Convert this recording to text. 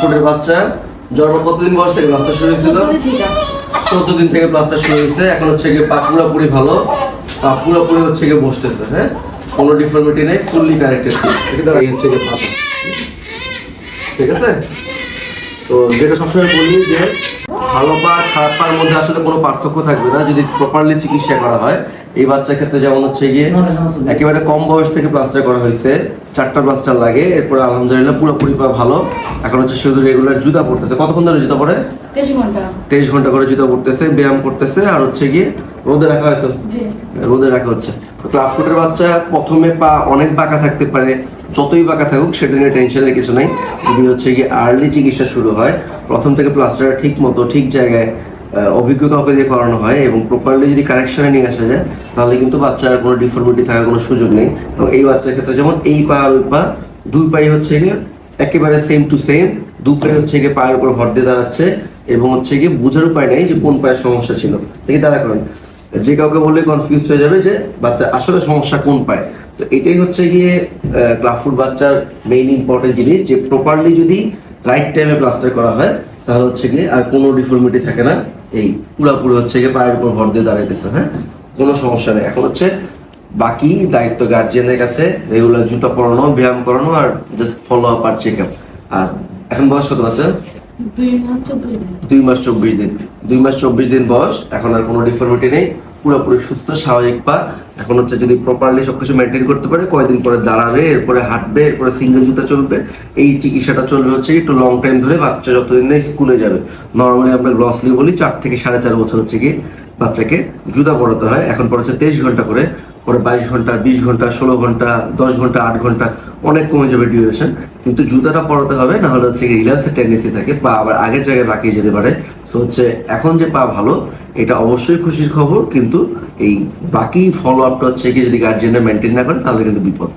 ফুটের বাচ্চা। জন্ম কতদিন বয়স থেকে প্লাস্টার শুরু হয়েছিল? চোদ্দ দিন থেকে। প্লাস্টার শুরু হয়েছে। এখন হচ্ছে গিয়ে পা পুরোপুরি ভালো। পা পুরোপুরি হচ্ছে গিয়ে বসতেছে হ্যাঁ? কোনো ডিফর্মিটি নেই ফুললি কারেক্টেড ঠিক আছে ঠিক আছে? তো যেটা সবসময় বলি যে ভালো পা খারাপ পার মধ্যে আসলে কোনো পার্থক্য থাকবে না যদি প্রপারলি চিকিৎসা করা হয়। এই বাচ্চার ক্ষেত্রে যেমন হচ্ছে গিয়ে একেবারে কম বয়স থেকে প্লাস্টার করা হয়েছে। চারটা প্লাস্টার লাগে এরপরে আলহামদুলিল্লাহ পুরোপুরি পা ভালো। এখন হচ্ছে শুধু রেগুলার জুতা পড়তেছে কতক্ষণ ধরে জুতা পরে? তেইশ ঘণ্টা। করে জুতা পড়তেছে ব্যায়াম করতেছে আর হচ্ছে গিয়ে রোদে রাখা হয়তো রোদে রাখা হচ্ছে। ক্লাব ফুটের বাচ্চা প্রথমে পা অনেক বাঁকা থাকতে পারে যতই বাঁকা থাকুক, সেটা নিয়ে টেনশনের কিছু নেই। যদি হচ্ছে গিয়ে আর্লি চিকিৎসা শুরু হয়, প্রথম থেকে প্লাস্টার ঠিক মতো, ঠিক জায়গায় অভিজ্ঞ কাউকে দিয়ে করানো হয় এবং প্রপারলি যদি কারেকশনে নিয়ে আসা যায়, তাহলে কিন্তু বাচ্চার কোনো ডিফর্মিটি থাকার কোনো সুযোগ নেই। এবং এই বাচ্চার ক্ষেত্রে যেমন এই পা পা, দুই পাই হচ্ছে গিয়ে একেবারে সেম টু সেম দু পায়ে হচ্ছে গিয়ে পায়ের উপর ভর দিয়ে দাঁড়াচ্ছে এবং হচ্ছে গিয়ে বোঝার উপায় নেই যে কোন পায়ের সমস্যা ছিল। দেখি দাঁড়া করেন। যে কাউকে বললে কনফিউজ হয়ে যাবে যে বাচ্চা আসলে সমস্যা কোন পায়। তো এটাই হচ্ছে গিয়ে ক্লাফুড বাচ্চার মেইন ইম্পর্টেন্ট জিনিস যে প্রপারলি যদি রাইট টাইমে প্লাস্টার করা হয়, তাহলে হচ্ছে গিয়ে আর কোনো ডিফর্মিটি থাকে না। এই পুরোপুরি হচ্ছে গিয়ে পায়ের উপর ভর দিয়ে দাঁড়াইতেছে হ্যাঁ? কোনো সমস্যা নেই। এখন হচ্ছে বাকি দায়িত্ব গার্জিয়ানের কাছে রেগুলার জুতা পরানো, ব্যায়াম করানো আর জাস্ট ফলো আপ আর চেক আপ আর এখন বয়স কত বাচ্চা? দুই মাস চব্বিশ দিন। দুই মাস চব্বিশ দিন। বয়স, এখন আর কোনো ডিফর্মিটি নেই, পুরোপুরি সুস্থ, স্বাভাবিক পা। এখন হচ্ছে যদি প্রপারলি সবকিছু মেনটেন করতে পারে কয়েকদিন পরে দাঁড়াবে, এরপরে হাঁটবে, এরপরে সিঙ্গেল জুতা চলবে, এই চিকিৎসাটা চলবে হচ্ছে একটু লং টাইম ধরে বাচ্চা যতদিন না স্কুলে যাবে। নর্মালি আমরা গ্লসলি বলি, চার থেকে সাড়ে চার বছর হচ্ছে কি বাচ্চাকে জুদা পড়াতে হয়। এখন পড়াচ্ছে তেইশ ঘণ্টা করে, পরে বাইশ ঘণ্টা, বিশ ঘণ্টা, ষোলো ঘণ্টা, দশ ঘণ্টা, আট ঘণ্টা, অনেক কমে যাবে ডিউরেশন কিন্তু জুতাটা পরাতে হবে, না হলে হচ্ছে রিল্যাক্সের টেন্ডেন্সি থাকে, পা আবার আগের জায়গায় বাকিয়ে যেতে পারে। সো হচ্ছে এখন যে পা ভালো, এটা অবশ্যই খুশির খবর, কিন্তু এই বাকি ফলো আপটা হচ্ছে কি যদি গার্জিয়ানরা মেনটেন না করে, তাহলে কিন্তু বিপদ।